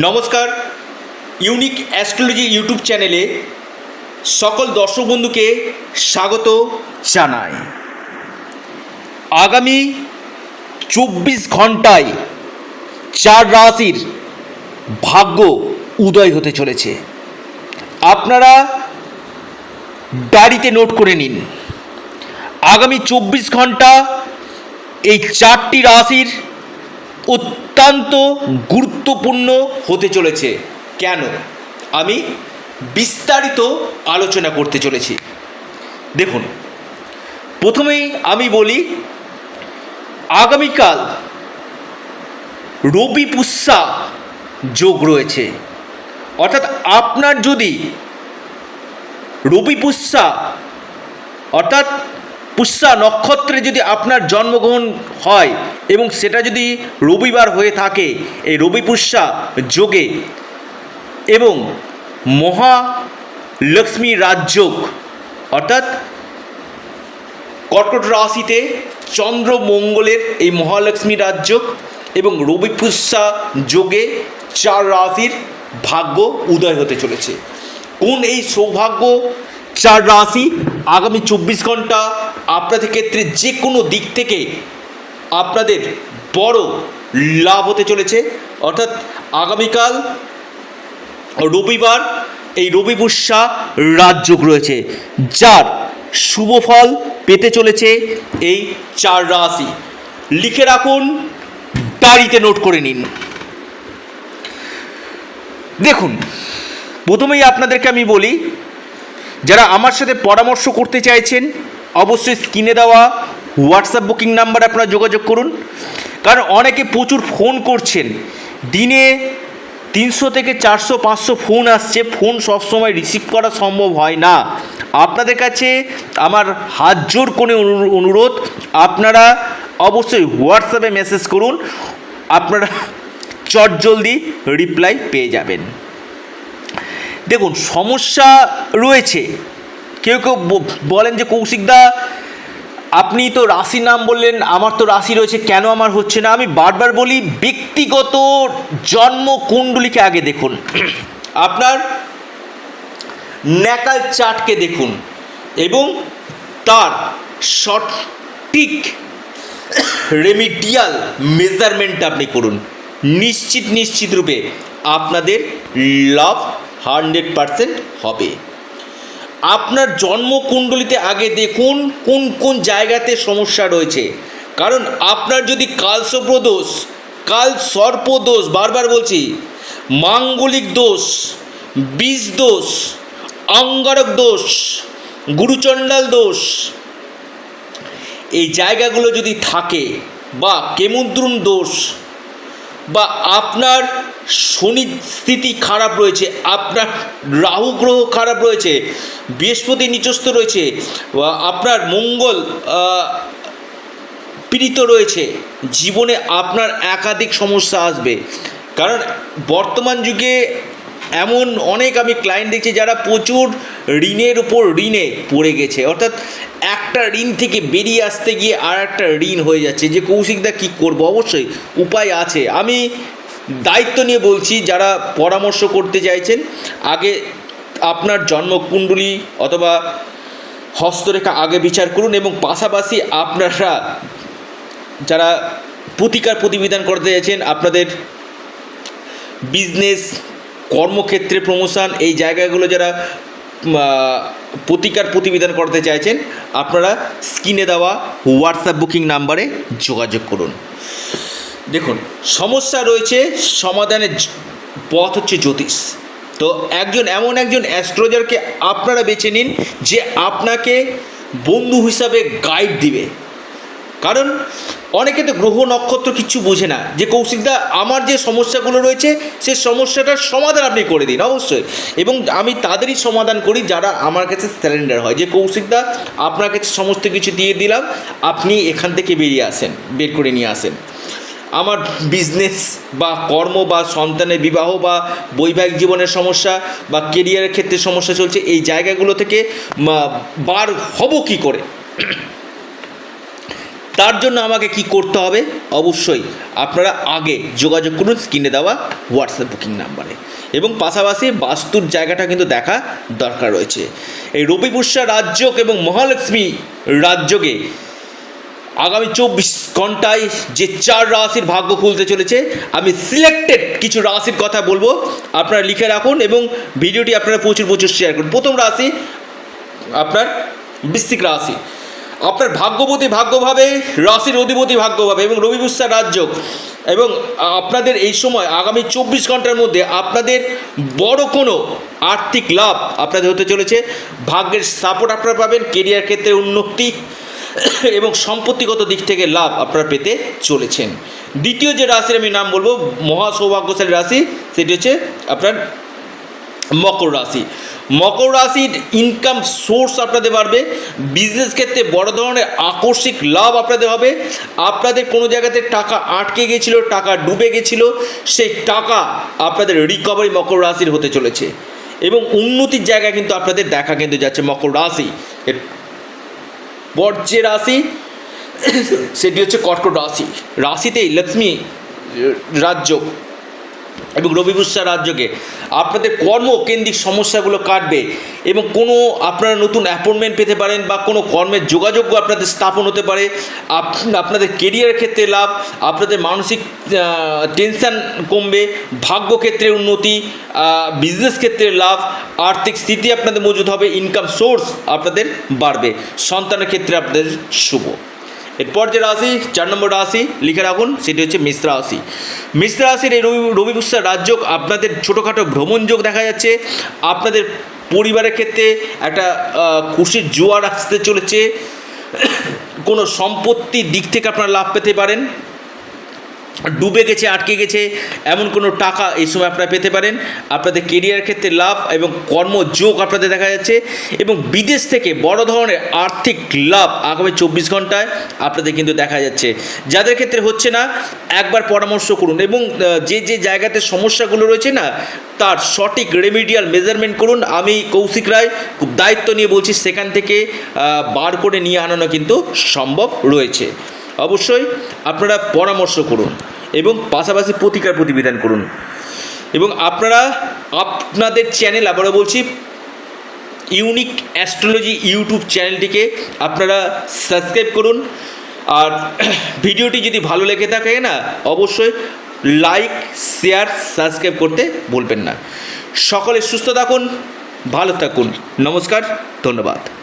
নমস্কার, unique astrology YouTube চ্যানেলে সকল দর্শক বন্ধুকে স্বাগত জানাই। আগামী চব্বিশ ঘন্টায় চার রাশির ভাগ্য উদয় হতে চলেছে। আপনারা ডায়েরিতে নোট করে নিন। আগামী চব্বিশ ঘণ্টা এই চারটি রাশির অত্যন্ত গুরুত্বপূর্ণ হতে চলেছে। কেন? আমি বিস্তারিত আলোচনা করতে চলেছি। দেখুন, প্রথমেই আমি বলি, আগামীকাল রবি পুষ্যা যোগ রয়েছে। অর্থাৎ আপনার যদি রবি পুষ্যা অর্থাৎ পুষ্যা নক্ষত্রে যদি আপনার জন্মগ্রহণ হয় এবং সেটা যদি রবিবার হয়ে থাকে, এই রবি পুষ্যা যোগে এবং মহা লক্ষ্মী রাজযোগ, অর্থাৎ কর্কট রাশিতে চন্দ্র মঙ্গলের এই মহালক্ষ্মী রাজযোগ এবং রবি পুষ্যা যোগে চার রাশির ভাগ্য উদয় হতে চলেছে। কোন এই সৌভাগ্য চার রাশি আগামী চব্বিশ ঘণ্টা আপনাদের ক্ষেত্রে যে কোনো দিক থেকে আপনাদের বড় লাভ হতে চলেছে। অর্থাৎ আগামীকাল রবিবার এই রবি পুষ্যা রাজযোগ রয়েছে যার শুভ ফল পেতে চলেছে এই চার রাশি। লিখে রাখুন, ডায়েরিতে নোট করে নিন। দেখুন, প্রথমেই আপনাদেরকে আমি বলি, যারা আমার সাথে পরামর্শ করতে চাইছেন অবশ্যই স্ক্রিনে দেওয়া হোয়াটসঅ্যাপ বুকিং নাম্বারে আপনারা যোগাযোগ করুন। কারণ অনেকে প্রচুর ফোন করছেন। দিনে তিনশো থেকে চারশো, পাঁচশো ফোন আসছে। ফোন সবসময় রিসিভ করা সম্ভব হয় না। আপনাদের কাছে আমার হাত জোর করে অনু- অনুরোধ, আপনারা অবশ্যই হোয়াটসঅ্যাপে মেসেজ করুন। আপনারা চটজলদি রিপ্লাই পেয়ে যাবেন। দেখুন, সমস্যা রয়েছে। কেউ কেউ বলেন যে কৌশিকদা, আপনি তো রাশি নাম বললেন, আমার তো রাশি রয়েছে, কেন আমার হচ্ছে না? আমি বারবার বলি, ব্যক্তিগত জন্ম কুণ্ডলিকে আগে দেখুন। আপনার ন্যাকাল চার্টকে দেখুন এবং তার সঠিক রেমিডিয়াল মেজারমেন্ট আপনি করুন। নিশ্চিত নিশ্চিত রূপে আপনাদের লাভ হান্ড্রেড পারসেন্ট হবে। আপনার জন্মকুণ্ডলিতে আগে দেখুন কোন কোন জায়গাতে সমস্যা রয়েছে। কারণ আপনার যদি কালসর্পদোষ কাল সর্পদোষ বারবার বলছি, মাঙ্গলিক দোষ, বীজ দোষ, অঙ্গারক দোষ, গুরুচণ্ডাল দোষ, এই জায়গাগুলো যদি থাকে, বা কেমুদ্রুন দোষ, বা আপনার শনি স্থিতি খারাপ রয়েছে, আপনার রাহু গ্রহ খারাপ রয়েছে, বৃহস্পতি নিচস্থ রয়েছে আপনার মঙ্গল পীড়িত রয়েছে, জীবনে আপনার একাধিক সমস্যা আসবে। কারণ বর্তমান যুগে এমন অনেক আমি ক্লায়েন্ট দেখছি যারা প্রচুর ঋণের উপর ঋণে পড়ে গেছে। অর্থাৎ একটা ঋণ থেকে বেরিয়ে আসতে গিয়ে আর একটা ঋণ হয়ে যাচ্ছে। যে কৌশিকদা কী করব? অবশ্যই উপায় আছে। আমি দায়িত্ব নিয়ে বলছি, যারা পরামর্শ করতে চাইছেন, আগে আপনার জন্মকুণ্ডলী অথবা হস্তরেখা আগে বিচার করুন এবং পাশাপাশি আপনারা যারা প্রতিকার প্রতিবিধান করতে চাইছেন, আপনাদের বিজনেস, কর্মক্ষেত্রে প্রমোশন, এই জায়গাগুলো যারা প্রতিকার প্রতিবিধান করতে চাইছেন, আপনারা স্ক্রিনে দেওয়া হোয়াটসঅ্যাপ বুকিং নাম্বারে যোগাযোগ করুন। দেখুন, সমস্যা রয়েছে, সমাধানের পথ হচ্ছে জ্যোতিষ। তো একজন, এমন একজন অ্যাস্ট্রোলজারকে আপনারা বেছে নিন যে আপনাকে বন্ধু হিসাবে গাইড দিবে। কারণ অনেকে তো গ্রহ, নক্ষত্র কিছু বোঝে না। যে কৌশিকদা আমার যে সমস্যাগুলো রয়েছে, সে সমস্যাটার সমাধান আপনি করে দিন, অবশ্যই। এবং আমি তাদেরই সমাধান করি যারা আমার কাছে স্যালেন্ডার হয়। যে কৌশিকদা আপনার কাছে সমস্ত কিছু দিয়ে দিলাম, আপনি এখান থেকে বেরিয়ে আসেন, বের করে নিয়ে আসেন। আমার বিজনেস বা কর্ম বা সন্তানের বিবাহ বা বৈবাহিক জীবনের সমস্যা বা কেরিয়ারের ক্ষেত্রে সমস্যা চলছে, এই জায়গাগুলো থেকে বার হব কি করে? তার জন্য আমাকে কি করতে হবে? অবশ্যই আপনারা আগে যোগাযোগ করুন স্ক্রিনে দেওয়া হোয়াটসঅ্যাপ বুকিং নাম্বারে এবং পাশাপাশি বাস্তুর জায়গাটা কিন্তু দেখা দরকার রয়েছে। এই রবি পুষ্যা রাজ্যক এবং মহালক্ষ্মী রাজ্যকে আগামী চব্বিশ ঘন্টায় যে চার রাশির ভাগ্য খুলতে চলেছে, আমি সিলেক্টেড কিছু রাশির কথা বলব। আপনারা লিখে রাখুন এবং ভিডিওটি আপনারা প্রচুর প্রচুর শেয়ার করুন। প্রথম রাশি আপনার বৃশ্চিক রাশি। আপনার ভাগ্যবতী ভাগ্যভাবে, রাশির অধিপতি ভাগ্যভাবে এবং রবি বুস্তার রাজ্য। এবং আপনাদের এই সময়, আগামী চব্বিশ ঘণ্টার মধ্যে আপনাদের বড় কোনো আর্থিক লাভ আপনাদের হতে চলেছে। ভাগ্যের সাপোর্ট আপনারা পাবেন কেরিয়ার ক্ষেত্রে উন্নতি এবং সম্পত্তিগত দিক থেকে লাভ আপনারা পেতে চলেছেন। দ্বিতীয় যে রাশির আমি নাম বলব মহা সৌভাগ্যশালী রাশি, সেটি হচ্ছে আপনার মকর রাশি। মকর রাশির ইনকাম সোর্স আপনাদের বাড়বে বিজনেস ক্ষেত্রে বড় ধরনের আকস্মিক লাভ আপনাদের হবে। আপনাদের কোনো জায়গাতে টাকা আটকে গেছিল টাকা ডুবে গেছিল সেই টাকা আপনাদের রিকভারি মকর রাশির হতে চলেছে। এবং উন্নতির জায়গায় কিন্তু আপনাদের দেখা কিন্তু যাচ্ছে মকর রাশি। পর যে রাশি সেটি হচ্ছে কর্কট রাশি রাশিতেই লক্ষ্মী রাজ্য এবং রবি রাজ্যকে। আপনাদের কর্মকেন্দ্রিক সমস্যাগুলো কাটবে এবং কোনো আপনারা নতুন অ্যাপয়েন্টমেন্ট পেতে পারেন বা কোনো কর্মের যোগাযোগও আপনাদের স্থাপন হতে পারে। আপনাদের কেরিয়ার ক্ষেত্রে লাভ, আপনাদের মানসিক টেনশান কমবে ভাগ্য ক্ষেত্রে উন্নতি বিজনেস ক্ষেত্রে লাভ, আর্থিক স্থিতি আপনাদের মজুদ হবে ইনকাম সোর্স আপনাদের বাড়বে। সন্তানের ক্ষেত্রে আপনাদের শুভ। এরপর যে রাশি, চার নম্বর রাশি, লিখে রাখুন, সেটি হচ্ছে মিশ্র রাশি। মিশ্র রাশির এই রবি রবি বুস্টার রাজ্য আপনাদের ছোটোখাটো ভ্রমণ যোগ দেখা যাচ্ছে, আপনাদের পরিবারের ক্ষেত্রে একটা খুশির জোয়ার আসতে চলেছে। কোনো সম্পত্তির দিক থেকে আপনারা লাভ পেতে পারেন। ডুবে গেছে, আটকে গেছে, এমন কোনো টাকা এই সময় আপনারা পেতে পারেন। আপনাদের কেরিয়ার ক্ষেত্রে লাভ এবং কর্মযোগ আপনাদের দেখা যাচ্ছে এবং বিদেশ থেকে বড় ধরনের আর্থিক লাভ আগামী চব্বিশ ঘন্টায় আপনাদের কিন্তু দেখা যাচ্ছে। যাদের ক্ষেত্রে হচ্ছে না, একবার পরামর্শ করুন এবং যে যে জায়গাতে সমস্যাগুলো রয়েছে না, তার সঠিক রেমিডিয়াল মেজারমেন্ট করুন। আমি কৌশিক রায়, খুব দায়িত্ব নিয়ে বলছি, সেখান থেকে বার করে নিয়ে আনানো কিন্তু সম্ভব রয়েছে। অবশ্যই আপনারা পরামর্শ করুন এবং পাশাপাশি প্রতিকার প্রতিবিধান করুন। এবং আপনারা আপনাদের চ্যানেল আবারও বলছি ইউনিক অ্যাস্ট্রোলজি ইউটিউব চ্যানেলটিকে আপনারা সাবস্ক্রাইব করুন। আর ভিডিওটি যদি ভালো লেগে থাকে না, অবশ্যই লাইক শেয়ার সাবস্ক্রাইব করতে ভুলবেন না। সকলে সুস্থ থাকুন, ভালো থাকুন। নমস্কার, ধন্যবাদ।